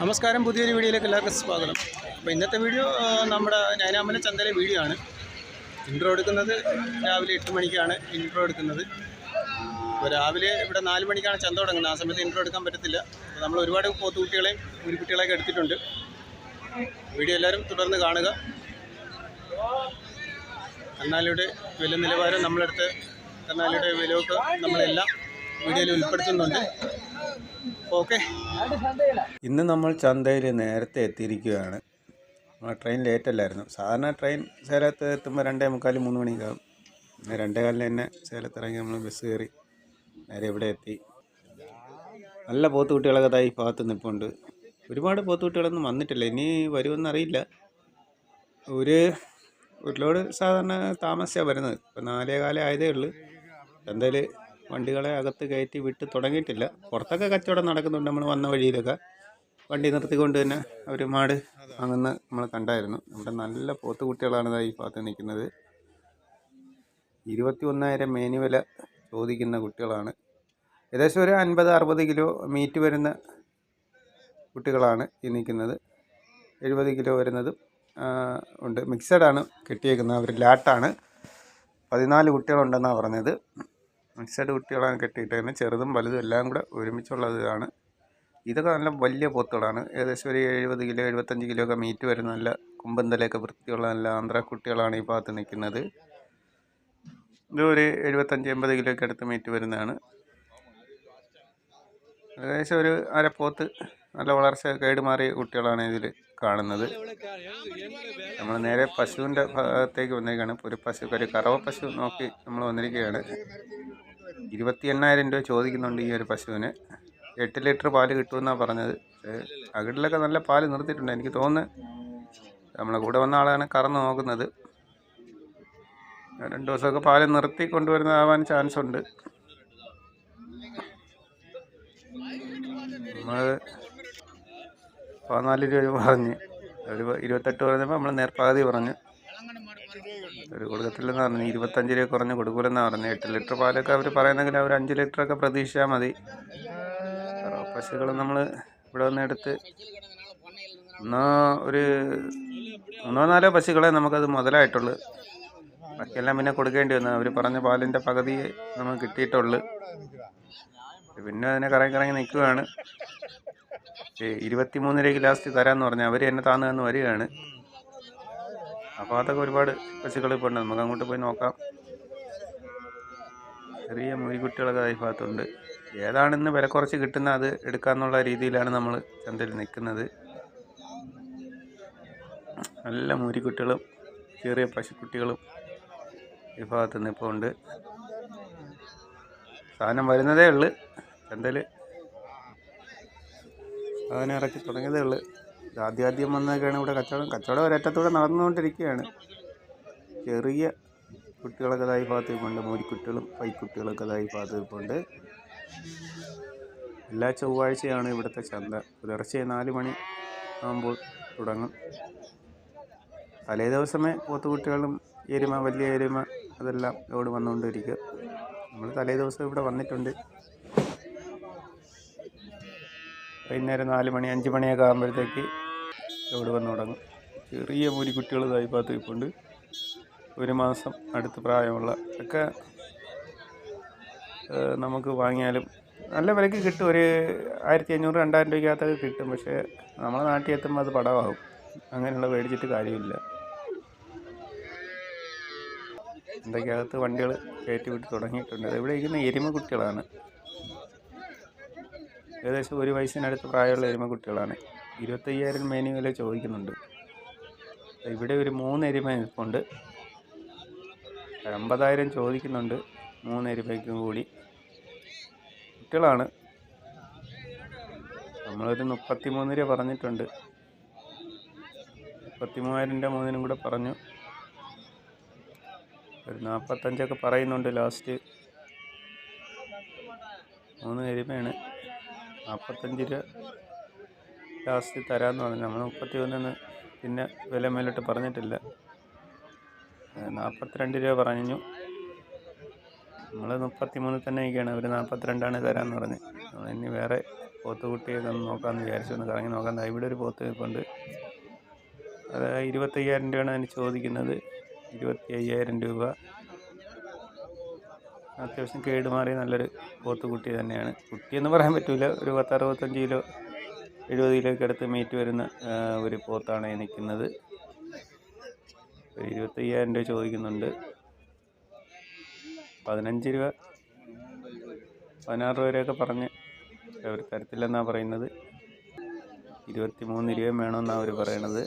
നമസ്കാരം. പുതിയൊരു വീഡിയോയിലേക്ക് എല്ലാവർക്കും സ്വാഗതം. അപ്പോൾ ഇന്നത്തെ വീഡിയോ നമ്മുടെ നൈനാമല ചന്തയിലെ വീഡിയോ ആണ്. ഇൻട്രോ എടുക്കുന്നത് രാവിലെ എട്ട് മണിക്കാണ് ഇൻട്രോ എടുക്കുന്നത്. അപ്പോൾ രാവിലെ ഇവിടെ നാല് മണിക്കാണ് ചന്ത തുടങ്ങുന്നത്. ആ സമയത്ത് ഇൻട്രോ എടുക്കാൻ പറ്റത്തില്ല. അപ്പോൾ നമ്മൾ ഒരുപാട് പോത്തുകുട്ടികളെയും കുരുക്കുട്ടികളെയൊക്കെ എടുത്തിട്ടുണ്ട്. വീഡിയോ എല്ലാവരും തുടർന്ന് കാണുക. കന്നാലിയുടെ വില നിലവാരം നമ്മളെടുത്ത് കന്നാലിയുടെ വിലയൊക്കെ നമ്മളെല്ലാം വീഡിയോയിൽ ഉൾപ്പെടുത്തുന്നുണ്ട്. ഓക്കെ. ഇന്ന് നമ്മൾ ചന്തയിൽ നേരത്തെ എത്തിയിരിക്കുകയാണ്. ട്രെയിൻ ലേറ്റ് അല്ലായിരുന്നു സാധാരണ ട്രെയിൻ സേലത്ത് എത്തുമ്പോൾ രണ്ടേ മുക്കാൽ മൂന്ന് മണിക്കാവും പിന്നെ രണ്ടേ കാലിന് തന്നെ സേലത്ത് ഇറങ്ങി നമ്മൾ ബസ് കയറി നേരെ ഇവിടെ എത്തി. നല്ല പോത്തുകുട്ടികളൊക്കെ തായി ഭാഗത്ത് നിൽപ്പുണ്ട് ഒരുപാട് പോത്തുകുട്ടികളൊന്നും വന്നിട്ടില്ല. ഇനി വരുമെന്നറിയില്ല ഒരു ലോഡ് സാധാരണ താമസിച്ചാണ് വരുന്നത്. ഇപ്പം നാലേ കാലം ആയതേ ഉള്ളൂ. ചന്തയിൽ വണ്ടികളെ അകത്ത് കയറ്റി വിട്ട് തുടങ്ങിയിട്ടില്ല. പുറത്തൊക്കെ കച്ചവടം നടക്കുന്നുണ്ട് നമ്മൾ വന്ന വഴിയിലൊക്കെ. വണ്ടി നിർത്തിക്കൊണ്ട് തന്നെ അവർ മാട് വാങ്ങുന്ന നമ്മൾ കണ്ടായിരുന്നു. നമ്മുടെ നല്ല പോത്ത് കുട്ടികളാണ് ഈ ഭാഗത്ത് നിൽക്കുന്നത്. ഇരുപത്തി ഒന്നായിരം മേനുവില ചോദിക്കുന്ന കുട്ടികളാണ്. ഏകദേശം ഒരു അൻപത് അറുപത് കിലോ മീറ്റ് വരുന്ന കുട്ടികളാണ് ഈ നിൽക്കുന്നത്. എഴുപത് കിലോ വരുന്നതും ഉണ്ട്. മിക്സഡാണ് കെട്ടിയേക്കുന്നത്. അവർ ലാട്ടാണ്. പതിനാല് കുട്ടികളുണ്ടെന്നാണ് പറഞ്ഞത്. മിക്സഡ് കുട്ടികളാണ് കെട്ടിയിട്ടേക്കുന്നത്. ചെറുതും വലുതും എല്ലാം കൂടെ ഒരുമിച്ചുള്ളതാണ്. ഇതൊക്കെ നല്ല വലിയ പോത്തുകളാണ്. ഏകദേശം ഒരു എഴുപത് കിലോ എഴുപത്തഞ്ച് കിലോ ഒക്കെ മീറ്റ് വരുന്ന നല്ല കുമ്പന്തലയൊക്കെ വൃത്തിയുള്ള നല്ല ആന്ധ്ര കുട്ടികളാണ് ഈ ഭാഗത്ത് നിൽക്കുന്നത്. ഇത് ഒരു എഴുപത്തഞ്ച് എൺപത് കിലോ ഒക്കെ അടുത്ത് മീറ്റ് വരുന്നതാണ്. ഏകദേശം ഒരു അരപ്പോത്ത് നല്ല വളർച്ച കേടുമാറിയ കുട്ടികളാണ് ഇതിൽ കാണുന്നത്. നമ്മൾ നേരെ പശുവിന്റെ ഭാഗത്തേക്ക് വന്നിരിക്കുകയാണ്. ഒരു പശു ഒരു കറവ പശു നോക്കി നമ്മൾ വന്നിരിക്കുകയാണ്. ഇരുപത്തി എണ്ണായിരം രൂപ ചോദിക്കുന്നുണ്ട് ഈ ഒരു പശുവിന്. എട്ട് ലിറ്റർ പാൽ കിട്ടുമെന്നാണ് പറഞ്ഞത്. അകിടിലൊക്കെ നല്ല പാൽ നിർത്തിയിട്ടുണ്ട്. എനിക്ക് തോന്നുന്നു നമ്മളെ കൂടെ വന്ന ആളാണ് കറന്ന് നോക്കുന്നത്. രണ്ട് ദിവസമൊക്കെ പാൽ നിർത്തി കൊണ്ടുവരുന്നതാവാൻ ചാൻസ് ഉണ്ട് നമ്മൾ പതിനാല് രൂപ പറഞ്ഞ്. ഒരു ഇരുപത്തെട്ട് പറഞ്ഞപ്പോൾ നമ്മൾ നേർപ്പകുതി പറഞ്ഞു. ഒരു കൊടുക്കത്തില്ലെന്ന് പറഞ്ഞു. ഇരുപത്തഞ്ച് രൂപ കുറഞ്ഞ് കൊടുക്കൂലെന്നാണ് പറഞ്ഞു എട്ട് ലിറ്റർ പാലൊക്കെ അവർ പറയുന്നെങ്കിൽ അവർ അഞ്ച് ലിറ്ററൊക്കെ പ്രതീക്ഷിച്ചാൽ മതി. പശുക്കൾ നമ്മൾ ഇവിടെ വന്ന് എടുത്ത് ഒന്നോ ഒരു മൂന്നോ നാലോ പശുക്കളെ നമുക്കത് മുതലായിട്ടുള്ളൂ. ബാക്കിയെല്ലാം പിന്നെ കൊടുക്കേണ്ടി വന്നു. അവർ പറഞ്ഞ പാലിന്റെ പകുതി നമുക്ക് കിട്ടിയിട്ടുള്ളൂ. പിന്നെ അതിനെ കറങ്ങി കറങ്ങി നിൽക്കുകയാണ്. ഇരുപത്തി മൂന്ന് രൂപയ്ക്ക് ലാസ്റ്റ് തരാമെന്ന് പറഞ്ഞാൽ അവർ എന്നെ താന്നു തന്ന് വരികയാണ്. അപ്പോൾ അതൊക്കെ ഒരുപാട് പശുക്കൾ ഇപ്പോൾ ഉണ്ട്. നമുക്ക് അങ്ങോട്ട് പോയി നോക്കാം. ചെറിയ മുരിക്കുട്ടികളൊക്കെ ഈ ഭാഗത്തുണ്ട്. ഏതാണെന്ന് വില കുറച്ച് കിട്ടുന്ന അത് എടുക്കാന്നുള്ള രീതിയിലാണ് നമ്മൾ ചന്തയിൽ നിൽക്കുന്നത്. നല്ല മുരിക്കുട്ടികളും ചെറിയ പശുക്കുട്ടികളും ഈ ഭാഗത്ത് ഉണ്ട്. സാധനം വരുന്നതേ ഉള്ളു. ചന്തയിൽ സാധനം ഇറക്കി തുടങ്ങിയതേ ഉള്ളു. ആദ്യാദ്യം വന്നൊക്കെയാണ് ഇവിടെ കച്ചവടം. കച്ചവടം ഒരറ്റത്തൂടെ നടന്നുകൊണ്ടിരിക്കുകയാണ്. ചെറിയ കുട്ടികളൊക്കെ ഇതായി ഭാഗത്ത് നിൽപ്പുണ്ട് മോരിക്കുട്ടികളും പൈക്കുട്ടികളൊക്കെ ഇതായി ഭാഗത്ത് നിൽപ്പുണ്ട് എല്ലാ ചൊവ്വാഴ്ചയാണ് ഇവിടുത്തെ ചന്ത. പുലർച്ചെ നാല് മണി ആകുമ്പോൾ തുടങ്ങും. തലേ ദിവസമേ പോത്തുകുട്ടികളും എരുമ വലിയ എരുമ അതെല്ലാം ലോഡ് വന്നുകൊണ്ടിരിക്കുക. നമ്മൾ തലേ ദിവസം ഇവിടെ വന്നിട്ടുണ്ട്. വൈകുന്നേരം നാല് മണി അഞ്ച് മണിയൊക്കെ ആകുമ്പോഴത്തേക്ക് ലോഡ് വന്ന് തുടങ്ങും. ചെറിയ മൂലിക്കുട്ടികൾ കുട്ടികൾ തായ്പാത്ത് ഇപ്പുണ്ട് ഒരു മാസം അടുത്ത് പ്രായമുള്ള ഒക്കെ നമുക്ക് വാങ്ങിയാലും നല്ല വിലയ്ക്ക് കിട്ടും. ഒരു ആയിരത്തി അഞ്ഞൂറ് രണ്ടായിരം രൂപയ്ക്കകത്തൊക്കെ കിട്ടും. പക്ഷേ നമ്മളെ നാട്ടിൽ എത്തുമ്പോൾ അത് പടമാകും അങ്ങനെയുള്ള മേടിച്ചിട്ട് കാര്യമില്ല. എന്തൊക്കെയകത്ത് വണ്ടികൾ കയറ്റി വിട്ട് തുടങ്ങിയിട്ടുണ്ട്. ഇവിടെ ഇരിക്കുന്ന എരുമ കുട്ടികളാണ്. ഏകദേശം ഒരു വയസ്സിനടുത്ത് പ്രായമുള്ള എരുമ കുട്ടികളാണ്. ഇരുപത്തയ്യായിരം മേനി വില ചോദിക്കുന്നുണ്ട് ഇവിടെ ഒരു മൂന്ന് എരുമ നിൽപ്പുണ്ട്. അമ്പതായിരം ചോദിക്കുന്നുണ്ട്. മൂന്ന് എരുമയ്ക്കും കൂടി. കുട്ടികളാണ്. നമ്മളൊരു മുപ്പത്തി മൂന്ന് രൂപ പറഞ്ഞിട്ടുണ്ട്. മുപ്പത്തി മൂവായിരം രൂപ മൂന്നിനും കൂടെ പറഞ്ഞു. ഒരു നാൽപ്പത്തഞ്ചൊക്കെ പറയുന്നുണ്ട് ലാസ്റ്റ്. മൂന്ന് എരുമയാണ്. നാൽപ്പത്തഞ്ച് രൂപ ലാസ്റ്റ് തരാമെന്ന് പറഞ്ഞു. നമ്മൾ മുപ്പത്തി ഒന്നിന് പിന്നെ വില മേലോട്ട് പറഞ്ഞിട്ടില്ല. നാൽപ്പത്തിരണ്ട് രൂപ പറഞ്ഞു നമ്മൾ മുപ്പത്തി മൂന്നിൽ തന്നെ നിൽക്കുകയാണ് അവർ നാൽപ്പത്തിരണ്ടാണ് തരാമെന്ന് പറഞ്ഞ്. ഇനി വേറെ പോത്തുകുട്ടിയൊക്കെ ഒന്ന് നോക്കാമെന്ന് വിചാരിച്ചു. ഒന്ന് കറങ്ങി നോക്കാം ഇവിടെ ഒരു പോത്ത് നിൽപ്പുണ്ട് അത് ഇരുപത്തയ്യായിരം രൂപയാണ് അതിന് ചോദിക്കുന്നത്. ഇരുപത്തി അയ്യായിരം രൂപ. അത്യാവശ്യം കേടുമാറിയ നല്ലൊരു പോത്തുകുട്ടി തന്നെയാണ്. കുട്ടിയെന്ന് പറയാൻ പറ്റില്ല ഒരു പത്ത് അറുപത്തഞ്ച് കിലോ എഴുപത് കിലോയ്ക്ക് അടുത്ത് മീറ്റ് വരുന്ന ഒരു പോത്താണ് എനിക്കുന്നത് ഒരു ഇരുപത്തയ്യായിരം രൂപ ചോദിക്കുന്നുണ്ട്. പതിനഞ്ച് രൂപ പതിനാറ് രൂപ വരെയൊക്കെ പറഞ്ഞ് അവർ തരത്തില്ലെന്നാണ് പറയുന്നത്. ഇരുപത്തി മൂന്ന് രൂപയും വേണമെന്നാണ് അവർ പറയണത്.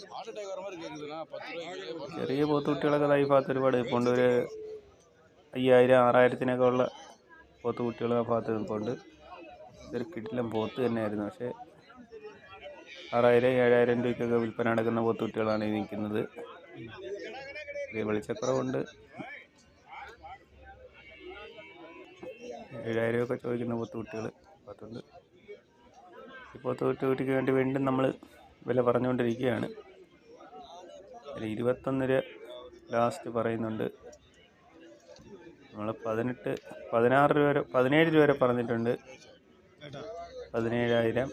ചെറിയ പോത്തുകുട്ടികളൊക്കെ ഭാഗത്ത് ഒരുപാട് ഇപ്പോൾ ഒരു അയ്യായിരം ആറായിരത്തിനൊക്കെ ഉള്ള പോത്ത് കുട്ടികൾ ആ ഭാഗത്ത് നിൽപ്പുണ്ട്. ഇതൊരു കിടിലം പോത്ത് തന്നെയായിരുന്നു. പക്ഷേ ആറായിരം ഏഴായിരം രൂപയ്ക്കൊക്കെ വിൽപ്പന നടക്കുന്ന പോത്ത് കുട്ടികളാണ് ഈ നിൽക്കുന്നത്. വെളിച്ചക്കുറവുണ്ട്. ഏഴായിരം ഒക്കെ ചോദിക്കുന്ന പോത്തുകുട്ടികൾ പത്തുണ്ട് ഈ പോത്തുകുട്ടിക്ക് വേണ്ടി വീണ്ടും നമ്മൾ വില പറഞ്ഞുകൊണ്ടിരിക്കുകയാണ്. ഇരുപത്തൊന്നര ഇരുപത്തൊന്ന് രൂപ ലാസ്റ്റ് പറയുന്നുണ്ട്. നമ്മൾ പതിനെട്ട് പതിനാറ് രൂപ വരെ പതിനേഴ് രൂപ വരെ പറഞ്ഞിട്ടുണ്ട്. പതിനേഴായിരം.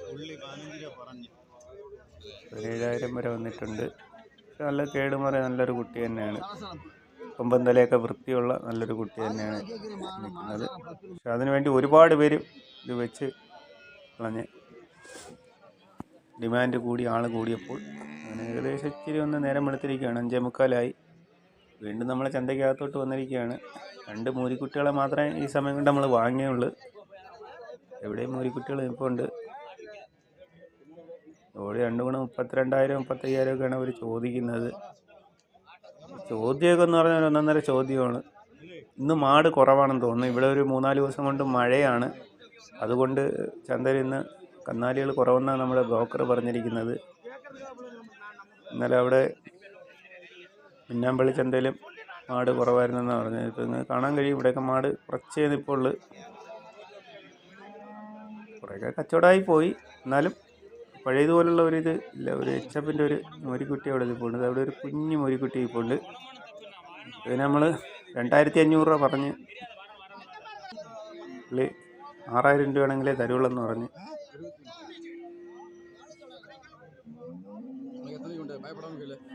പതിനേഴായിരം വരെ വന്നിട്ടുണ്ട്. നല്ല കേടുമറിയ നല്ലൊരു കുട്ടി തന്നെയാണ്. കൊമ്പൻ തലയൊക്കെ വൃത്തിയുള്ള നല്ലൊരു കുട്ടി തന്നെയാണ് നിൽക്കുന്നത്. പക്ഷെ അതിനുവേണ്ടി ഒരുപാട് പേര് ഇത് വെച്ച് കളഞ്ഞ് ഡിമാൻഡ് കൂടി ആൾ കൂടിയപ്പോൾ അങ്ങനെ ഏകദേശം ഇച്ചിരി ഒന്ന് നേരം വെളുത്തിരിക്കുകയാണ് അഞ്ചേ മുക്കാലായി. വീണ്ടും നമ്മൾ ചന്തയ്ക്കകത്തോട്ട് വന്നിരിക്കുകയാണ്. രണ്ട് മൂരിക്കുട്ടികളെ മാത്രമേ ഈ സമയം കൊണ്ട് നമ്മൾ വാങ്ങിയുള്ളൂ. എവിടെയും മൂരിക്കുട്ടികൾ ഇപ്പോൾ ഉണ്ട്. ജോഡി രണ്ട് ഗുണം മുപ്പത്തിരണ്ടായിരം മുപ്പത്തയ്യായിരം ഒക്കെയാണ് അവർ ചോദിക്കുന്നത്. ചോദ്യമൊക്കെ എന്ന് പറഞ്ഞാൽ ഒന്നൊന്നര ചോദ്യമാണ്. ഇന്ന് മാട് കുറവാണെന്ന് തോന്നുന്നു. ഇവിടെ ഒരു മൂന്നാൽ ദിവസം കൊണ്ട് മഴയാണ്. അതുകൊണ്ട് ചന്തയിൽ ഇന്ന് കന്നാലികൾ കുറവെന്നാണ് നമ്മുടെ ബ്രോക്കർ പറഞ്ഞിരിക്കുന്നത്. ഇന്നലെ അവിടെ മിന്നാമ്പള്ളി ചന്തയിലും മാട് കുറവായിരുന്നെന്നാണ് പറഞ്ഞത്. ഇപ്പോൾ നിങ്ങൾക്ക് കാണാൻ കഴിയും. ഇവിടെയൊക്കെ മാട് കുറച്ചേ ഉള്ളു. കുറേയൊക്കെ കച്ചവടമായി പോയി. എന്നാലും പഴയതുപോലുള്ള ഒരു ഇത് ഇല്ല. ഒരു എച്ചപ്പിന്റെ ഒരു മോരിക്കുട്ടി അവിടെ നിൽപ്പുണ്ട് അവിടെ ഒരു കുഞ്ഞു മോരിക്കുട്ടി ഉണ്ട് ഇതിന് നമ്മൾ രണ്ടായിരത്തി അഞ്ഞൂറ് രൂപ പറഞ്ഞ് പുള്ളി ആറായിരം രൂപ ആണെങ്കിലേ തരുള്ളൂ എന്ന് പറഞ്ഞ്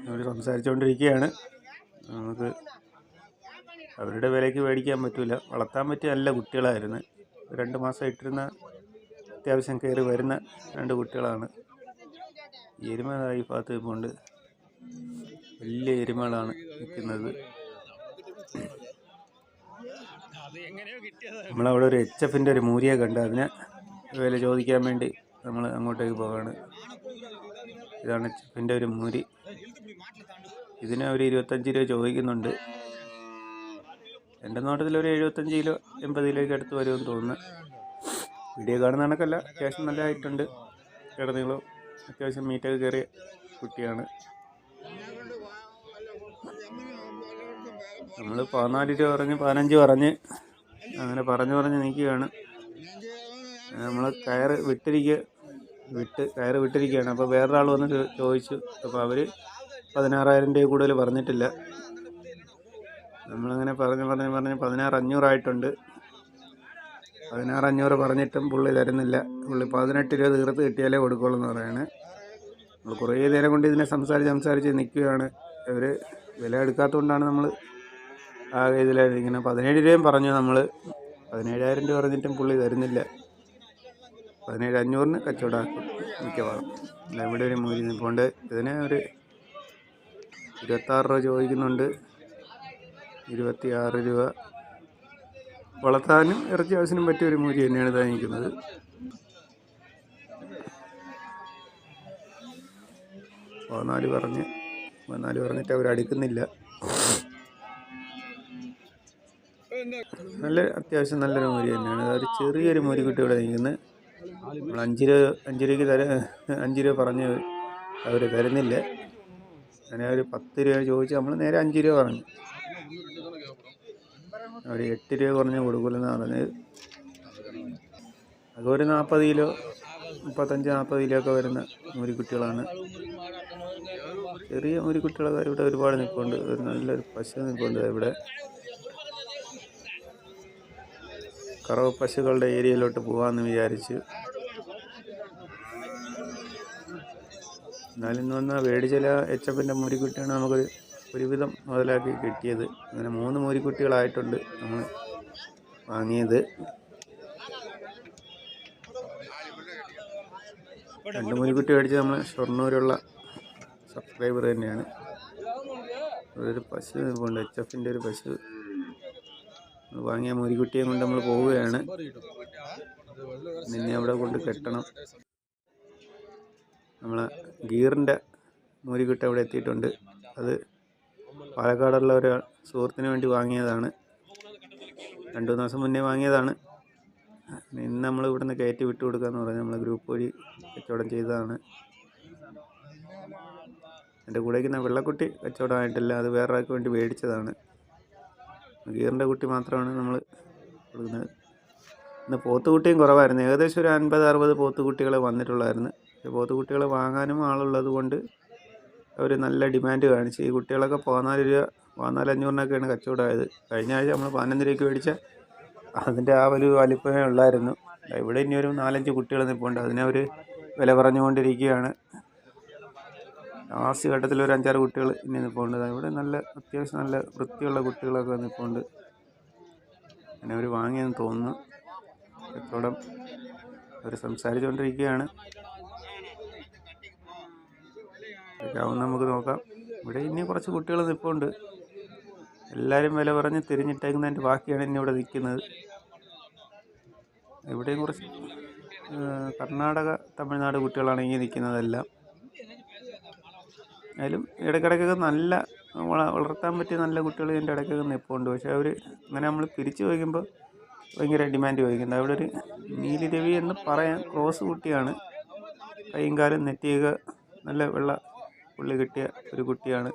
അവർ സംസാരിച്ചുകൊണ്ടിരിക്കുകയാണ് നമുക്ക് അവരുടെ വിലയ്ക്ക് മേടിക്കാൻ പറ്റില്ല വളർത്താൻ പറ്റിയ നല്ല കുട്ടികളായിരുന്നു. രണ്ട് മാസം ഇട്ടിരുന്ന അത്യാവശ്യം കയറി വരുന്ന രണ്ട് കുട്ടികളാണ്. എരുമ ഈ ഭാഗത്ത് നിൽപ്പുണ്ട്. വലിയ എരുമകളാണ് നിൽക്കുന്നത്. നമ്മളവിടെ ഒരു എച്ച് എഫിന്റെ ഒരു മൂരിയെ കണ്ട് അതിനെ വില ചോദിക്കാൻ വേണ്ടി നമ്മൾ അങ്ങോട്ടേക്ക് പോവാണ്. ഇതാണ് എച്ച് എഫിന്റെ ഒരു മൂരി. ഇതിന് ഒരു ഇരുപത്തഞ്ച് രൂപ ചോദിക്കുന്നുണ്ട്. എന്റെ നോട്ടത്തിൽ ഒരു എഴുപത്തഞ്ച് കിലോ എൺപത് കിലോയ്ക്ക് അടുത്ത് വരുമെന്ന് തോന്നുന്നു. വീഡിയോ കാണുന്ന കണക്കല്ല അത്യാവശ്യം നല്ല ആയിട്ടുണ്ട് കിടന്നുകളും അത്യാവശ്യം മീറ്റൊക്കെ കയറിയ കുട്ടിയാണ്. നമ്മൾ പതിനാല് രൂപ പറഞ്ഞ് പതിനഞ്ച് പറഞ്ഞ് അങ്ങനെ പറഞ്ഞു പറഞ്ഞ് നിൽക്കുകയാണ്. നമ്മൾ കയറ് വിട്ടിരിക്കുക വിട്ട് കയറ് വിട്ടിരിക്കുകയാണ്. അപ്പോൾ വേറൊരാൾ വന്ന് ചോദിച്ചു. അപ്പോൾ അവർ പതിനാറായിരം രൂപ കൂടുതൽ പറഞ്ഞിട്ടില്ല. നമ്മളങ്ങനെ പറഞ്ഞ് പറഞ്ഞ് പറഞ്ഞ് പതിനാറ് അഞ്ഞൂറായിട്ടുണ്ട്. പതിനാറ് അഞ്ഞൂറ് പറഞ്ഞിട്ടും പുള്ളി തരുന്നില്ല. പുള്ളി പതിനെട്ട് രൂപ തീർത്ത് കിട്ടിയാലേ കൊടുക്കുള്ളൂ എന്ന് പറയാണ്. നമ്മൾ കുറേ നേരം കൊണ്ട് ഇതിനെ സംസാരിച്ച് സംസാരിച്ച് നിൽക്കുകയാണ്. ഇവർ വില എടുക്കാത്തതുകൊണ്ടാണ് നമ്മൾ ആകെ ഇങ്ങനെ പതിനേഴ് രൂപയും പറഞ്ഞു നമ്മൾ. പതിനേഴായിരം രൂപ പറഞ്ഞിട്ടും പുള്ളി തരുന്നില്ല. പതിനേഴ് അഞ്ഞൂറിന് കച്ചവടം മിക്കവാറും. ഇവിടെ ഒരു മൂരി നിൽപ്പുണ്ട്. ഇതിന് ഒരു ഇരുപത്താറ് രൂപ ചോദിക്കുന്നുണ്ട്. ഇരുപത്തി ആറ് രൂപ. വളർത്താനും ഇറച്ചി ആവശ്യത്തിനും പറ്റിയ ഒരു മൂരി തന്നെയാണ് ഇതാ നിൽക്കുന്നത്. പതിനാല് പറഞ്ഞ് പതിനാല് പറഞ്ഞിട്ട് അവർ അടുക്കുന്നില്ല. നല്ല അത്യാവശ്യം നല്ലൊരു മൂരി തന്നെയാണ്. അതൊരു ചെറിയൊരു മൂരിക്കുട്ടി ഇവിടെ നിൽക്കുന്നത് നമ്മൾ അഞ്ച് രൂപ അഞ്ച് രൂപയ്ക്ക് തര അഞ്ച് രൂപ പറഞ്ഞ് അവർ തരുന്നില്ല. അങ്ങനെ ഒരു പത്ത് രൂപ ചോദിച്ച് നമ്മൾ നേരെ അഞ്ച് രൂപ പറഞ്ഞു. അവർ എട്ട് രൂപ കുറഞ്ഞ് കൊടുക്കില്ലെന്ന് പറഞ്ഞത്. അതൊരു ഒരു നാൽപ്പത് കിലോ മുപ്പത്തഞ്ച് നാൽപ്പത് കിലോ ഒക്കെ വരുന്ന മുരിക്കുട്ടികളാണ്. ചെറിയ മുരിക്കുട്ടികളൊക്കെ ഇവിടെ ഒരുപാട് നിൽപ്പുണ്ട്. ഒരു നല്ലൊരു പശു നിൽപ്പുണ്ട് ഇവിടെ. കറവ് പശുക്കളുടെ ഏരിയയിലോട്ട് പോകാമെന്ന് വിചാരിച്ച്. എന്നാലും ഇന്ന് വന്നാൽ മേടിച്ചില എച്ചപ്പിന്റെ മൂരിക്കുട്ടിയാണ് നമുക്കൊരു ഒരുവിധം മുതലാക്കി കിട്ടിയത്. അങ്ങനെ മൂന്ന് മൂരിക്കുട്ടികളായിട്ടുണ്ട് നമ്മൾ വാങ്ങിയത്. രണ്ട് മൂരിക്കുട്ടി മേടിച്ച് നമ്മൾ ഷൊർണൂരുള്ള സബ്സ്ക്രൈബർ തന്നെയാണ്. ഒരു പശു കൊണ്ട് എച്ച് എഫിന്റെ ഒരു പശു. വാങ്ങിയ മൂരിക്കുട്ടിയെ കൊണ്ട് നമ്മൾ പോവുകയാണ്. നിന്നെ അവിടെ കൊണ്ട് കെട്ടണം. നമ്മളെ ഗീറിന്റെ മൂരിക്കുട്ടി അവിടെ എത്തിയിട്ടുണ്ട്. അത് പാലക്കാടുള്ള ഒരു സുഹൃത്തിന് വേണ്ടി വാങ്ങിയതാണ്. രണ്ടു മൂന്ന് ദിവസം മുന്നേ വാങ്ങിയതാണ്. ഇന്ന് നമ്മൾ ഇവിടുന്ന് കയറ്റി വിട്ടു കൊടുക്കാന്ന് പറഞ്ഞ് നമ്മൾ ഗ്രൂപ്പ് വഴി കച്ചവടം ചെയ്തതാണ്. എന്റെ കൂടെ ഇരിക്കുന്ന വെള്ളക്കുട്ടി കച്ചവടമായിട്ടില്ല അത് വേറെ ആൾക്ക് വേണ്ടി മേടിച്ചതാണ്. ഗീറിന്റെ കുട്ടി മാത്രമാണ് നമ്മൾ കൊടുക്കുന്നത്. ഇന്ന് പോത്തുകുട്ടിയും കുറവായിരുന്നു. ഏകദേശം ഒരു അൻപത് അറുപത് പോത്തുകുട്ടികളെ വന്നിട്ടുള്ളായിരുന്നു. പോത്തുകുട്ടികളെ വാങ്ങാനും ആളുള്ളത് കൊണ്ട് അവർ നല്ല ഡിമാൻഡ് കാണിച്ച് ഈ കുട്ടികളൊക്കെ പതിനാല് രൂപ പതിനാല് അഞ്ഞൂറിനൊക്കെയാണ് കച്ചവടമായത്. കഴിഞ്ഞ ആഴ്ച നമ്മൾ പതിനൊന്ന് രൂപയ്ക്ക് മേടിച്ച അതിന്റെ ആ ഒരു വലിപ്പമേ ഉള്ളായിരുന്നു. ഇവിടെ ഇനി ഒരു നാലഞ്ച് കുട്ടികൾ നിൽപ്പുണ്ട് അതിനെ അവർ വില പറഞ്ഞുകൊണ്ടിരിക്കുകയാണ്. ലാസ്റ്റ് ഘട്ടത്തിൽ ഒരു അഞ്ചാറ് കുട്ടികൾ ഇനി നിൽപ്പുണ്ട് ഇവിടെ നല്ല അത്യാവശ്യം നല്ല വൃത്തിയുള്ള കുട്ടികളൊക്കെ നിൽപ്പുണ്ട് അങ്ങനെ അവർ വാങ്ങിയെന്ന് തോന്നുന്നു. കച്ചവടം അവർ സംസാരിച്ചുകൊണ്ടിരിക്കുകയാണ്. ആവും നമുക്ക് നോക്കാം. ഇവിടെ ഇനി കുറച്ച് കുട്ടികൾ നിൽപ്പുണ്ട് എല്ലാവരും വില പറഞ്ഞ് തിരിഞ്ഞിട്ടേക്കുന്നതിന്റെ ബാക്കിയാണ് ഇനി ഇവിടെ നിൽക്കുന്നത്. ഇവിടെയും കുറച്ച് കർണാടക തമിഴ്നാട് കുട്ടികളാണ് ഇങ്ങനെ നിൽക്കുന്നതെല്ലാം. അതിലും ഇടയ്ക്കിടയ്ക്കൊക്കെ നല്ല വള- വളർത്താൻ പറ്റിയ നല്ല കുട്ടികൾ ഇതിന്റെ ഇടയ്ക്കൊക്കെ നിൽപ്പുണ്ട് പക്ഷേ അവർ അങ്ങനെ നമ്മൾ പിരിച്ചു ചോദിക്കുമ്പോൾ ഭയങ്കര ഡിമാൻഡ് ചോദിക്കുന്നത് അവിടെ ഒരു നീലി രവി എന്ന് പറയാൻ ക്രോസ് കുട്ടിയാണ്. കൈയും കാലും നെറ്റിയൊക്കെ നല്ല വെള്ള പുള്ളി കിട്ടിയ ഒരു കുട്ടിയാണ്.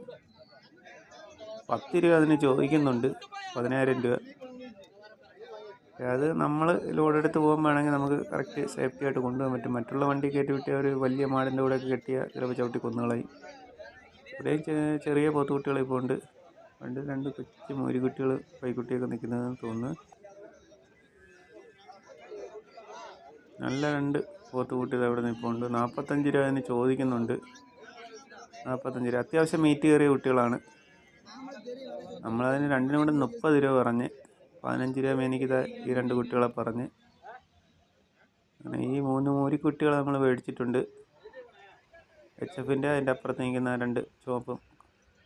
പത്ത് രൂപ അതിന് ചോദിക്കുന്നുണ്ട്. പതിനായിരം രൂപ. അത് നമ്മൾ ലോഡെടുത്ത് എടുത്ത് വേണമെങ്കിൽ നമുക്ക് കറക്റ്റ് സേഫ്റ്റി ആയിട്ട് കൊണ്ടുപോകാൻ പറ്റും. മറ്റുള്ള വണ്ടി കയറ്റി വിട്ടിയ ഒരു വലിയ മാടിന്റെ കൂടെയൊക്കെ കെട്ടിയ ചിലപ്പോൾ ചവിട്ടി കൊന്നുകളായി. ഇവിടെയും ചെറിയ പോത്തുകുട്ടികൾ ഇപ്പോൾ ഉണ്ട്. രണ്ട് രണ്ട് കൊച്ചു മോരിക്കുട്ടികൾ പൈക്കുട്ടിയൊക്കെ നിൽക്കുന്നതെന്ന് തോന്നുന്നു. നല്ല രണ്ട് പോത്തുകുട്ടികൾ അവിടെ നിൽപ്പുണ്ട് നാൽപ്പത്തഞ്ച് രൂപ അതിന് ചോദിക്കുന്നുണ്ട്. നാൽപ്പത്തഞ്ച് രൂപ. അത്യാവശ്യം മീറ്റ് കയറിയ കുട്ടികളാണ്. നമ്മളതിന് രണ്ടിനും കൂടെ മുപ്പത് രൂപ പറഞ്ഞ് പതിനഞ്ച് രൂപ മേനിക്ക് ഈ രണ്ട് കുട്ടികളെ പറഞ്ഞ്. ഈ മൂന്ന് മൂരിക്കുട്ടികളെ നമ്മൾ മേടിച്ചിട്ടുണ്ട്. എച്ച് എഫിന്റെ അതിന്റെ അപ്പുറത്ത് നിൽക്കുന്ന രണ്ട് ചുവപ്പും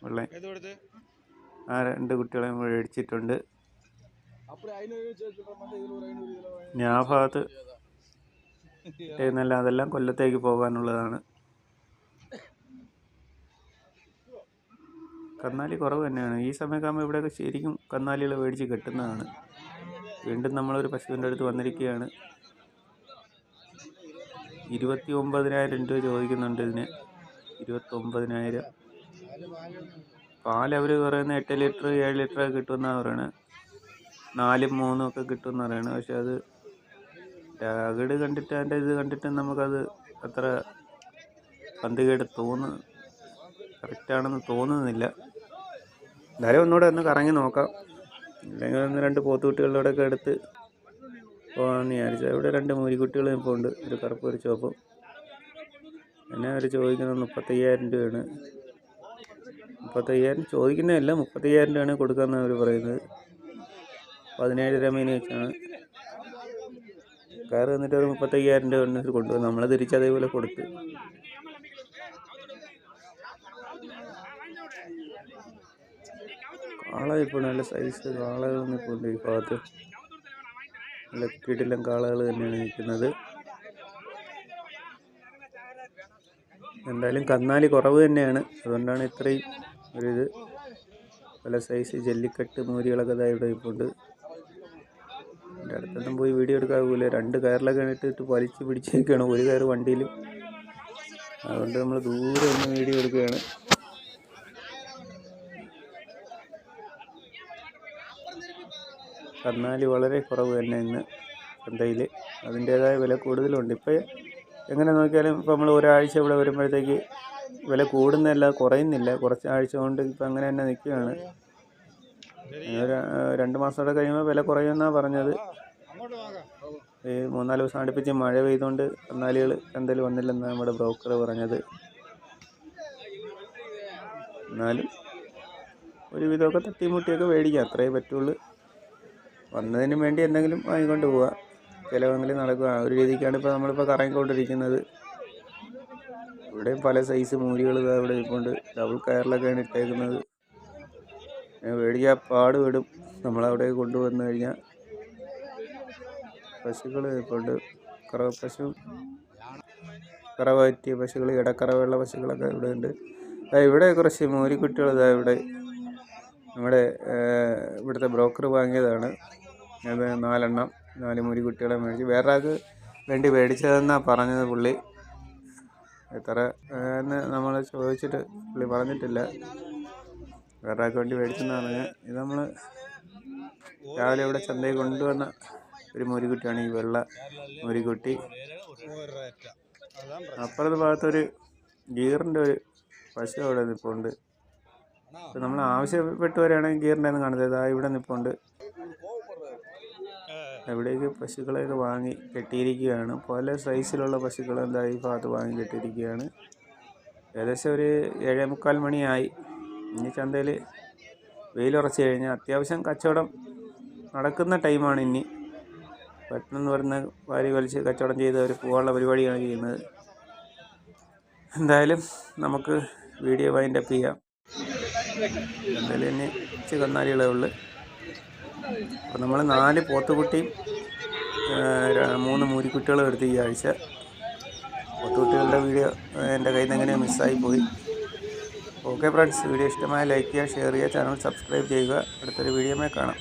വെള്ളയും ആ രണ്ട് കുട്ടികളെ നമ്മൾ മേടിച്ചിട്ടുണ്ട്. ഞാൻ ആ ഭാഗത്ത് അതെല്ലാം കൊല്ലത്തേക്ക് പോകാനുള്ളതാണ്. കന്നാലി കുറവ് തന്നെയാണ്. ഈ സമയമൊക്കെ ഇവിടെയൊക്കെ ശരിക്കും കന്നാലികൾ മേടിച്ച് കെട്ടുന്നതാണ്. വീണ്ടും നമ്മളൊരു പശുവിന്റെ അടുത്ത് വന്നിരിക്കുകയാണ്. ഇരുപത്തി ഒമ്പതിനായിരം രൂപ ചോദിക്കുന്നുണ്ട് ഇതിന്. ഇരുപത്തൊമ്പതിനായിരം. പാൽ അവർ പറയുന്നത് എട്ട് ലിറ്റർ ഏഴ് ലിറ്റർ ഒക്കെ കിട്ടുമെന്നാണ് പറയണത് നാലും മൂന്നും ഒക്കെ കിട്ടുമെന്ന് പറയണത് പക്ഷെ അത് രാഗട് കണ്ടിട്ട് അതിന്റെ ഇത് കണ്ടിട്ട് നമുക്കത് അത്ര പന്തുകേട് തോന്നുന്നു കറക്റ്റാണെന്ന് തോന്നുന്നില്ല. എന്തായാലും ഒന്നുകൂടെ ഒന്ന് കറങ്ങി നോക്കാം. അല്ലെങ്കിൽ ഒന്ന് രണ്ട് പോത്തുകുട്ടികളിലൂടെ ഒക്കെ എടുത്ത് പോകാമെന്ന് വിചാരിച്ചു. ഇവിടെ രണ്ട് മൂരിക്കുട്ടികൾ ഇപ്പോൾ ഉണ്ട്. ഒരു കറുപ്പ് ഒരു ചുവപ്പും. എന്നെ അവർ ചോദിക്കുന്നത് മുപ്പത്തയ്യായിരം രൂപയാണ്. മുപ്പത്തയ്യായിരം ചോദിക്കുന്നതല്ല മുപ്പത്തയ്യായിരം രൂപയാണ് കൊടുക്കാമെന്ന് അവർ പറയുന്നത്. പതിനേഴ് രമേനി വെച്ചാണ്. കയറി വന്നിട്ട് ഒരു മുപ്പത്തയ്യായിരം രൂപ കൊണ്ടുവന്ന് നമ്മൾ തിരിച്ച് അതേപോലെ കൊടുത്ത് കാള ഇപ്പോൾ നല്ല സൈസ് കാളകൾ നിൽപ്പുണ്ട് ഈ ഭാഗത്ത്. നല്ല കിടിലം കാളകൾ തന്നെയാണ് നിൽക്കുന്നത്. എന്തായാലും കന്നാലി കുറവ് തന്നെയാണ്. അതുകൊണ്ടാണ് ഇത്രയും ഒരിത് പല സൈസ് ജല്ലിക്കെട്ട് മൂരികളൊക്കെ ഇതായി ഇവിടെ ഇപ്പോണ്ട്. എന്റെ അടുത്തൊന്നും പോയി വീഡിയോ എടുക്കാവൂല രണ്ട് കയറിലൊക്കെ ഇട്ടിട്ട് വലിച്ച് പിടിച്ചേക്കാണ്. ഒരു കയർ വണ്ടിയിൽ അതുകൊണ്ട് നമ്മൾ ദൂരെ ഒന്ന് വീഡിയോ എടുക്കുകയാണ്. കന്നാലി വളരെ കുറവ് തന്നെ ഇന്ന് ചന്തയിൽ അതിന്റേതായ വില കൂടുതലുണ്ട്. ഇപ്പോൾ എങ്ങനെ നോക്കിയാലും ഇപ്പോൾ നമ്മൾ ഒരാഴ്ച ഇവിടെ വരുമ്പോഴത്തേക്ക് വില കൂടുന്നതല്ല കുറയുന്നില്ല. കുറച്ച് ആഴ്ച കൊണ്ട് ഇപ്പം അങ്ങനെ തന്നെ നിൽക്കുകയാണ്. രണ്ട് മാസം കൂടെ കഴിയുമ്പോൾ വില കുറയുമെന്നാണ് പറഞ്ഞത്. ഈ മൂന്നാൽ ദിവസം അടുപ്പിച്ച് മഴ പെയ്തുകൊണ്ട് കന്നാലികൾ ചന്തയിൽ വന്നില്ലെന്നാണ് നമ്മുടെ ബ്രോക്കർ പറഞ്ഞത്. എന്നാലും ഒരുവിധമൊക്കെ തട്ടിമുട്ടിയൊക്കെ മേടിക്കാം. അത്രയേ പറ്റുള്ളൂ. വന്നതിന് വേണ്ടി എന്തെങ്കിലും വാങ്ങിക്കൊണ്ട് പോവുക ചിലവെങ്കിലും നടക്കുക ആ ഒരു രീതിക്കാണ് ഇപ്പോൾ നമ്മളിപ്പോൾ കറങ്ങിക്കൊണ്ടിരിക്കുന്നത്. ഇവിടെയും പല സൈസ് മൂരികൾ ഇവിടെ ഇരിപ്പുണ്ട്. ഡബിൾ കയറിലൊക്കെയാണ് ഇട്ടേക്കുന്നത്. മേടിക്കാൻ പാട് വിടും നമ്മളവിടെ കൊണ്ടുവന്നു കഴിഞ്ഞാൽ പശുക്കൾ ഇരിപ്പുണ്ട് കറവ പശു കറവ പറ്റിയ പശുക്കൾ ഇടക്കറവുള്ള പശുക്കളൊക്കെ ഇവിടെ ഉണ്ട്. ഇവിടെ കുറച്ച് മൂലിക്കുട്ടികൾ ഇതാ ഇവിടെ. നമ്മുടെ ഇവിടുത്തെ ബ്രോക്കർ വാങ്ങിയതാണ്. അത് നാലെണ്ണം നാല് മൂരിക്കുട്ടികളെ മേടിച്ച്. വേറെ അത് വേണ്ടി മേടിച്ചതെന്നാണ് പറഞ്ഞത് പുള്ളി. എത്ര എന്ന് നമ്മൾ ചോദിച്ചിട്ട് പുള്ളി പറഞ്ഞിട്ടില്ല. വേറെ ആൾക്ക് വേണ്ടി മേടിച്ചെന്നാണ് ഇത് നമ്മൾ രാവിലെ ഇവിടെ ചന്തയിൽ കൊണ്ടുവന്ന ഒരു മുരിക്കുട്ടിയാണ് ഈ വെള്ള മുരിക്കുട്ടി. അപ്പുറത്തെ ഭാഗത്തൊരു ഗീറിന്റെ ഒരു പശു അവിടെ നിൽപ്പുണ്ട് നമ്മൾ ആവശ്യപ്പെട്ടു വരികയാണെങ്കിൽ ഗീറിന്റെ ഒന്നും കാണത്തില്ല. ഇവിടെ നിൽപ്പുണ്ട് എവിടേക്ക് പശുക്കളെയൊക്കെ വാങ്ങി കെട്ടിയിരിക്കുകയാണ്. പല സൈസിലുള്ള പശുക്കൾ എന്താ ഈ ഭാഗത്ത് വാങ്ങി കെട്ടിയിരിക്കുകയാണ്. ഏകദേശം ഒരു ഏഴേ മുക്കാൽ മണിയായി. ഇനി ചന്തയിൽ വെയിലുറച്ച് കഴിഞ്ഞാൽ അത്യാവശ്യം കച്ചവടം നടക്കുന്ന ടൈമാണ് ഇനി. പെട്ടെന്ന് പറഞ്ഞ വാരി വലിച്ച് കച്ചവടം ചെയ്ത് അവർ പോകാനുള്ള പരിപാടിയാണ് ചെയ്യുന്നത്. എന്തായാലും നമുക്ക് വീഡിയോ വൈൻഡപ്പ് ചെയ്യാം. എന്തായാലും ഇനി ഇച്ചിരി കന്നാലികളേ ഉള്ളു. അപ്പോൾ നമ്മൾ നാല് പോത്തുകുട്ടിയും മൂന്ന് മൂരിക്കുട്ടികളും എടുത്ത് ഈ ആഴ്ച പോത്തുകുട്ടികളുടെ വീഡിയോ എന്റെ കയ്യിൽ നിന്ന് എങ്ങനെയോ മിസ്സായി പോയി. ഓക്കെ ഫ്രണ്ട്സ് വീഡിയോ ഇഷ്ടമായ ലൈക്ക് ചെയ്യുക ഷെയർ ചെയ്യുക ചാനൽ സബ്സ്ക്രൈബ് ചെയ്യുക. അടുത്തൊരു വീഡിയോമേ കാണാം.